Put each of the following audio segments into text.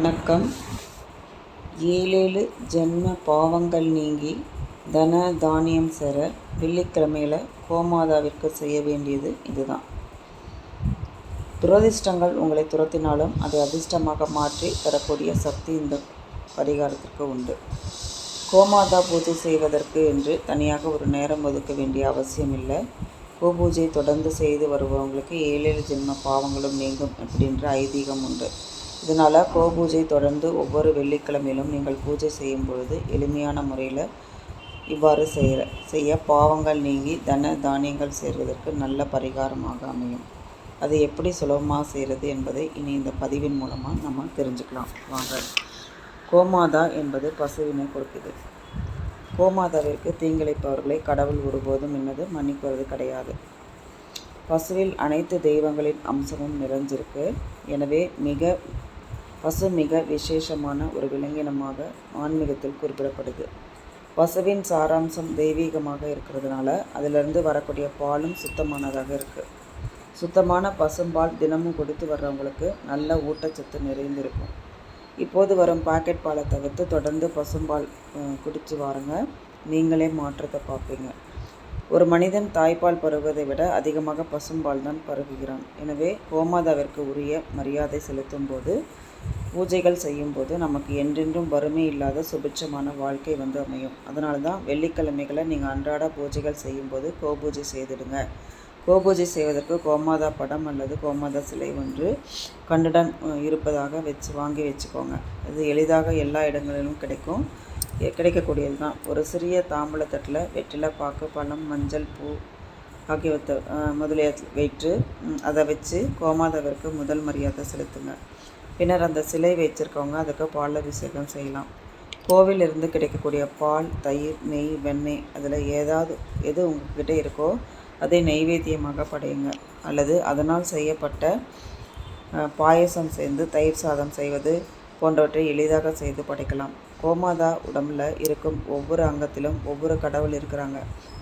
வணக்கம். ஏழேழு ஜென்ம பாவங்கள் நீங்கி தன தானியம் சேர வெள்ளிக்கிழமையில் கோமாதாவிற்கு செய்ய வேண்டியது இதுதான். துரதிர்ஷ்டங்கள் உங்களை துரத்தினாலும் அதை அதிர்ஷ்டமாக மாற்றி தரக்கூடிய சக்தி இந்த பரிகாரத்திற்கு உண்டு. கோமாதா பூஜை செய்வதற்கு என்று தனியாக ஒரு நேரம் ஒதுக்க வேண்டிய அவசியம் இல்லை. கோபூஜை தொடர்ந்து செய்து வருபவங்களுக்கு ஏழேழு ஜென்ம பாவங்களும் நீங்கும் அப்படின்ற ஐதீகம் உண்டு. இதனால் கோபூஜை தொடர்ந்து ஒவ்வொரு வெள்ளிக்கிழமையிலும் நீங்கள் பூஜை செய்யும் பொழுது எளிமையான முறையில் இவ்வாறு செய்ய செய்ய பாவங்கள் நீங்கி தன தானியங்கள் சேர்வதற்கு நல்ல பரிகாரமாக அமையும். அது எப்படி சுலபமாக செய்கிறது என்பதை இனி இந்த பதிவின் மூலமாக நம்ம தெரிஞ்சுக்கலாம். வாங்க. கோமாதா என்பது பசுவினை கொடுக்குது கோமாதாவிற்கு தீங்கிழைப்பவர்களை கடவுள் ஒருபோதும் என்னது மன்னிப்பது கிடையாது. பசுவில் அனைத்து தெய்வங்களின் அம்சமும் நிறைஞ்சிருக்கு. எனவே மிக பசு மிக விசேஷமான ஒரு விலங்கினமாக ஆன்மீகத்தில் குறிப்பிடப்படுது. பசுவின் சாராம்சம் தெய்வீகமாக இருக்கிறதுனால அதிலிருந்து வரக்கூடிய பாலும் சுத்தமானதாக இருக்குது சுத்தமான பசும்பால் தினமும் கொடுத்து வர்றவங்களுக்கு நல்ல ஊட்டச்சத்து நிறைந்திருக்கும். இப்போது வரும் பாக்கெட் பாலை தவிர்த்து தொடர்ந்து பசும்பால் குடித்து வாருங்க. நீங்களே மாற்றத்தை பார்ப்பீங்க. ஒரு மனிதன் தாய்ப்பால் பருகுவதை விட அதிகமாக பசும்பால் தான் பருகுகிறான். எனவே கோமாதாவிற்கு உரிய மரியாதை செலுத்தும் போது பூஜைகள் செய்யும்போது நமக்கு என்றென்றும் வறுமை இல்லாத சுபிட்சமான வாழ்க்கை வந்து அமையும். அதனால தான் வெள்ளிக்கிழமைகளை நீங்கள் அன்றாட பூஜைகள் செய்யும்போது கோபூஜை செய்திடுங்க. கோபூஜை செய்வதற்கு கோமாதா படம் அல்லது கோமாதா சிலை ஒன்று கண்டுடன் இருப்பதாக வச்சு வாங்கி வச்சுக்கோங்க. இது எளிதாக எல்லா இடங்களிலும் கிடைக்கும். கிடைக்கக்கூடியது தான் ஒரு சிறிய தாம்பூலத்தட்டில் வெற்றிலை பாக்கு பழம் மஞ்சள் பூ ஆகியவற்றை முதலிய வைத்து அதை வச்சு கோமாதாவிற்கு முதல் மரியாதை செலுத்துங்க. பின்னர் அந்த சிலை வச்சுருக்கவங்க அதுக்கு பால் அபிஷேகம் செய்யலாம். கோவிலிருந்து கிடைக்கக்கூடிய பால் தயிர் நெய் வெண்ணெய் அதில் ஏதாவது எது உங்ககிட்ட இருக்கோ அதை நெய்வேத்தியமாக படையுங்க. அல்லது அதனால் செய்யப்பட்ட பாயசம் சேர்ந்து தயிர் சாதம் செய்வது போன்றவற்றை எளிதாக செய்து படைக்கலாம். கோமாதா உடம்பில் இருக்கும் ஒவ்வொரு அங்கத்திலும் ஒவ்வொரு கடவுள் இருக்கிறாங்க.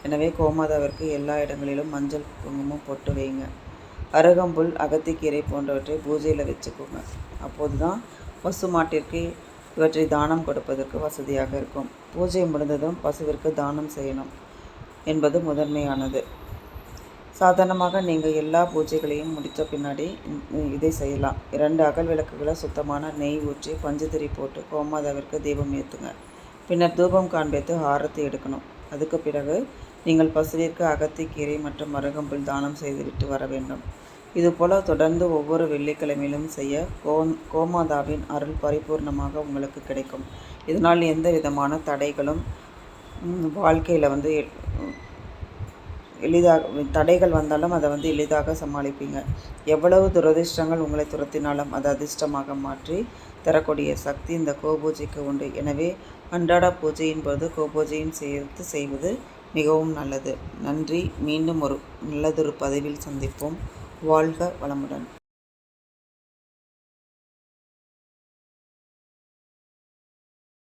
எனவே கோமாதாவிற்கு எல்லா இடங்களிலும் மஞ்சள் குங்குமம் பொட்டு வைங்க அருகம்புல் அகத்திக்கீரை போன்றவற்றை பூஜையில் வச்சுக்கோங்க. அப்போது தான் பசு மாட்டிற்கு இவற்றை தானம் கொடுப்பதற்கு வசதியாக இருக்கும். பூஜை முடிந்ததும் பசுவிற்கு தானம் செய்யணும் என்பது முதன்மையானது. சாதாரணமாக நீங்கள் எல்லா பூஜைகளையும் முடித்த பின்னாடி இதை செய்யலாம். இரண்டு அகல் விளக்குகளை சுத்தமான நெய் ஊற்றி பஞ்சுதிரி போட்டு கோமாதாவிற்கு தீபம் ஏற்றுங்க பின்னர் தூபம் காண்பித்து ஆரத்தி எடுக்கணும். அதுக்கு பிறகு நீங்கள் பசுவிற்கு அகத்திக்கீரை மற்றும் மருகம்புல் தானம் செய்துவிட்டு வர வேண்டும். இதுபோல் தொடர்ந்து ஒவ்வொரு வெள்ளிக்கிழமையிலும் செய்ய கோ கோமாதாவின் அருள் பரிபூர்ணமாக உங்களுக்கு கிடைக்கும். இதனால் எந்த விதமான தடைகளும் வாழ்க்கையில் வந்து எளிதாக தடைகள் வந்தாலும் அதை வந்து எளிதாக சமாளிப்பீங்க. எவ்வளவு துரதிர்ஷ்டங்கள் உங்களை துரத்தினாலும் அதை அதிர்ஷ்டமாக மாற்றி தரக்கூடிய சக்தி இந்த கோபூஜைக்கு உண்டு. எனவே அன்றாட பூஜையின் போது கோபூஜையும் சேர்த்து செய்வது மிகவும் நல்லது. நன்றி. மீண்டும் ஒரு நல்லதொரு பதிவில் சந்திப்போம். வாழ்க வளமுடன்.